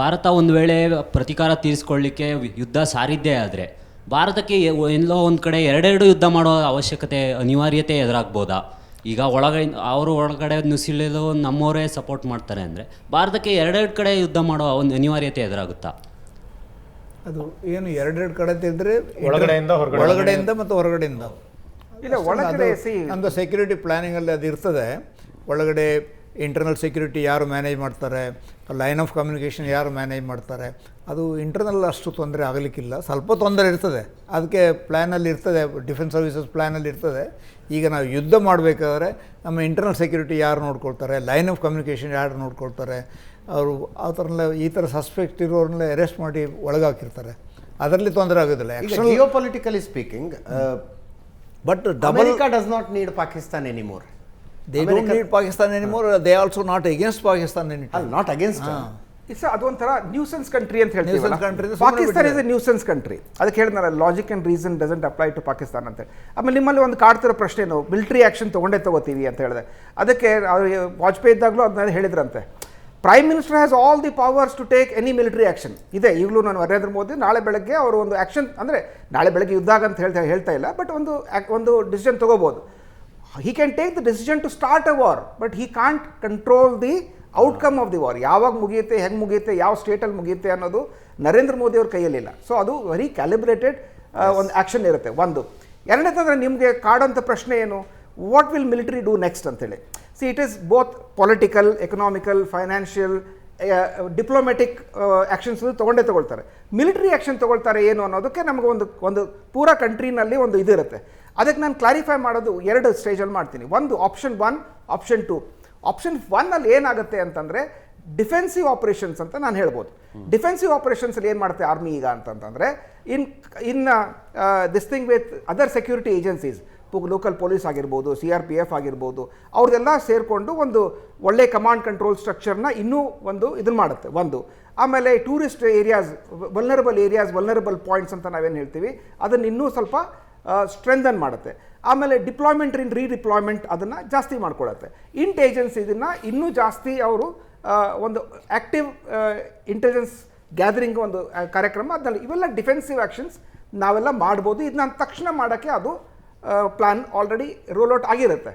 ಭಾರತ ಒಂದು ವೇಳೆ ಪ್ರತೀಕಾರ ತೀರಿಸ್ಕೊಳ್ಳಿಕ್ಕೆ ಯುದ್ಧ ಸಾರಿದ್ದೇ ಆದರೆ ಭಾರತಕ್ಕೆ ಎಲ್ಲೋ ಒಂದು ಕಡೆ ಎರಡೆರಡು ಯುದ್ಧ ಮಾಡೋ ಅವಶ್ಯಕತೆ ಅನಿವಾರ್ಯತೆ ಎದುರಾಗ್ಬೋದಾ? ಈಗ ಒಳಗಡೆ ಅವರು ಒಳಗಡೆ ನುಸಿಳಿದು ನಮ್ಮವರೇ ಸಪೋರ್ಟ್ ಮಾಡ್ತಾರೆ ಅಂದರೆ ಭಾರತಕ್ಕೆ ಎರಡೆರಡು ಕಡೆ ಯುದ್ಧ ಮಾಡೋ ಒಂದು ಅನಿವಾರ್ಯತೆ ಎದುರಾಗುತ್ತಾ? ಅದು ಏನು ಎರಡೆರಡು ಕಡೆ ತಿಂದರೆ ಒಳಗಡೆಯಿಂದ ಹೊರಗಡೆ. ಒಳಗಡೆಯಿಂದ ಮತ್ತು ಹೊರಗಡೆಯಿಂದ. ಇಲ್ಲ ಒಳಗಡೆ ಸಿ ನಮ್ಮದು ಸೆಕ್ಯೂರಿಟಿ ಪ್ಲಾನಿಂಗಲ್ಲಿ ಅದು ಇರ್ತದೆ. ಒಳಗಡೆ ಇಂಟರ್ನಲ್ ಸೆಕ್ಯೂರಿಟಿ ಯಾರು ಮ್ಯಾನೇಜ್ ಮಾಡ್ತಾರೆ ಲೈನ್ ಆಫ್ ಕಮ್ಯುನಿಕೇಷನ್ ಯಾರು ಮ್ಯಾನೇಜ್ ಮಾಡ್ತಾರೆ ಅದು ಇಂಟರ್ನಲ್ ಅಷ್ಟು ತೊಂದರೆ ಆಗಲಿಕ್ಕಿಲ್ಲ. ಸ್ವಲ್ಪ ತೊಂದರೆ ಇರ್ತದೆ. ಅದಕ್ಕೆ ಪ್ಲ್ಯಾನಲ್ಲಿ ಇರ್ತದೆ ಡಿಫೆನ್ಸ್ ಸರ್ವಿಸಸ್ ಪ್ಲ್ಯಾನಲ್ಲಿ ಇರ್ತದೆ. ಈಗ ನಾವು ಯುದ್ಧ ಮಾಡಬೇಕಾದ್ರೆ ನಮ್ಮ ಇಂಟರ್ನಲ್ ಸೆಕ್ಯೂರಿಟಿ ಯಾರು ನೋಡ್ಕೊಳ್ತಾರೆ ಲೈನ್ ಆಫ್ ಕಮ್ಯುನಿಕೇಷನ್ ಯಾರು ನೋಡ್ಕೊಳ್ತಾರೆ ಅವರು ಆ ಥರ ಈ ಥರ ಸಸ್ಪೆಕ್ಟ್ ಇರೋರನ್ನೆಲ್ಲ ಅರೆಸ್ಟ್ ಮಾಡಿ ಒಳಗಾಕಿರ್ತಾರೆ. ಅದರಲ್ಲಿ ತೊಂದರೆ ಆಗೋದಿಲ್ಲ. Geo politically speaking but double does not need Pakistan anymore they don't need Pakistan anymore they also not against Pakistan any not against it's ಅದೊಂಥರ ನ್ಯೂಸೆನ್ಸ್ ಕಂಟ್ರಿ ಅಂತ ಹೇಳ್ತೀವಿ Nuisance country ಅಂತ ಸುಮ್ನೆ Pakistan is a nuisance country ಅದಕ್ಕೆ ಹೇಳಿದ್ನಲ್ಲ logic and reason doesn't apply to Pakistan ಅಂತ. ಆಮೇಲೆ ನಿಮ್ಮಲ್ಲಿ ಒಂದು ಕಾಡ್ತಿರೋ ಪ್ರಶ್ನೆ ಏನು? ಮಿಲಿಟರಿ ಆ್ಯಕ್ಷನ್ ತೊಗೊಂಡೇ ತಗೋತೀವಿ ಅಂತ ಹೇಳಿದೆ. ಅದಕ್ಕೆ ಅವರಿಗೆ ವಾಜಪೇಯಿ ಇದ್ದಾಗಲೂ ಅದನ್ನ ಹೇಳಿದ್ರಂತೆ. Prime minister has all the powers to take any military action ಇದೆ ಈಗಲೂ ನಾನು ನರೇಂದ್ರ ಮೋದಿ ನಾಳೆ ಬೆಳಗ್ಗೆ ಅವರು ಒಂದು ಆಕ್ಷನ್ ಅಂದರೆ ನಾಳೆ ಬೆಳಗ್ಗೆ ಯುದ್ಧ ಅಂತ ಹೇಳ್ತಾ ಹೇಳ್ತಾ ಇಲ್ಲ ಬಟ್ ಒಂದು ಒಂದು ಡಿಸಿಷನ್ ತಗೋಬೋದು. He can take the decision to start a war but he can't control the outcome of the war ಯಾವಾಗ ಮುಗಿಯುತ್ತೆ ಹೆಂಗೆ ಮುಗಿಯುತ್ತೆ ಯಾವ ಸ್ಟೇಟಲ್ಲಿ ಮುಗಿಯುತ್ತೆ ಅನ್ನೋದು ನರೇಂದ್ರ ಮೋದಿ ಅವ್ರ ಕೈಯಲ್ಲಿಲ್ಲ. ಸೊ ಅದು ವೆರಿ ಕ್ಯಾಲಿಬ್ರೇಟೆಡ್ ಒಂದು ಆ್ಯಕ್ಷನ್ ಇರುತ್ತೆ. ಒಂದು. ಎರಡನೇದಂದ್ರೆ ನಿಮಗೆ ಕಾಡಂಥ ಪ್ರಶ್ನೆ ಏನು? What will military do next ಅಂತೇಳಿ? See it is both political economical financial diplomatic actions ತೊಗೊಂಡೇ ತೊಗೊಳ್ತಾರೆ. ಮಿಲಿಟರಿ ಆ್ಯಕ್ಷನ್ ತೊಗೊಳ್ತಾರೆ ಏನು ಅನ್ನೋದಕ್ಕೆ ನಮಗೆ ಒಂದು ಒಂದು ಪೂರಾ ಕಂಟ್ರಿನಲ್ಲಿ ಒಂದು ಇದಿರುತ್ತೆ ಅದಕ್ಕೆ ನಾನು ಕ್ಲಾರಿಫೈ ಮಾಡೋದು ಎರಡು ಸ್ಟೇಜಲ್ಲಿ ಮಾಡ್ತೀನಿ. ಒಂದು option one option two option ಒನ್ನಲ್ಲಿ ಏನಾಗುತ್ತೆ ಅಂತಂದರೆ ಡಿಫೆನ್ಸಿವ್ ಆಪರೇಷನ್ಸ್ ಅಂತ ನಾನು ಹೇಳ್ಬೋದು. ಡಿಫೆನ್ಸಿವ್ ಆಪರೇಷನ್ಸಲ್ಲಿ ಏನು ಮಾಡುತ್ತೆ ಆರ್ಮಿ ಈಗ ಅಂತಂತಂದರೆ in in this thing with other security agencies local police ಆಗಿರ್ಬೋದು ಸಿ ಆರ್ ಪಿ ಎಫ್ ಆಗಿರ್ಬೋದು, ಅವ್ರದೆಲ್ಲ ಸೇರಿಕೊಂಡು ಒಂದು ಒಳ್ಳೆ ಕಮಾಂಡ್ ಕಂಟ್ರೋಲ್ ಸ್ಟ್ರಕ್ಚರ್ನ ಇನ್ನೂ ಒಂದು ಇದನ್ನು ಮಾಡುತ್ತೆ, ಒಂದು. ಆಮೇಲೆ tourist areas vulnerable areas vulnerable points ಅಂತ ನಾವೇನು ಹೇಳ್ತೀವಿ, ಅದನ್ನು ಇನ್ನೂ ಸ್ವಲ್ಪ ಸ್ಟ್ರೆಂಥನ್ ಮಾಡುತ್ತೆ. ಆಮೇಲೆ ಡಿಪ್ಲಾಯ್ಮೆಂಟ್ ಇನ್ ರೀಡಿಪ್ಲಾಯ್ಮೆಂಟ್ ಅದನ್ನು ಜಾಸ್ತಿ ಮಾಡ್ಕೊಳ್ಳುತ್ತೆ ಇಂಟ್ ಏಜೆನ್ಸಿ ಇದನ್ನು ಇನ್ನೂ ಜಾಸ್ತಿ ಅವರು ಒಂದು ಆ್ಯಕ್ಟಿವ್ ಇಂಟೆಲಿಜೆನ್ಸ್ ಗ್ಯಾದರಿಂಗ್ ಒಂದು ಕಾರ್ಯಕ್ರಮ, ಅದ್ರಲ್ಲಿ ಇವೆಲ್ಲ ಡಿಫೆನ್ಸಿವ್ ಆ್ಯಕ್ಷನ್ಸ್ ನಾವೆಲ್ಲ ಮಾಡ್ಬೋದು. ಇದನ್ನ ತಕ್ಷಣ ಮಾಡೋಕ್ಕೆ ಅದು ಪ್ಲ್ಯಾನ್ ಆಲ್ರೆಡಿ ರೋಲ್ ಔಟ್ ಆಗಿರುತ್ತೆ.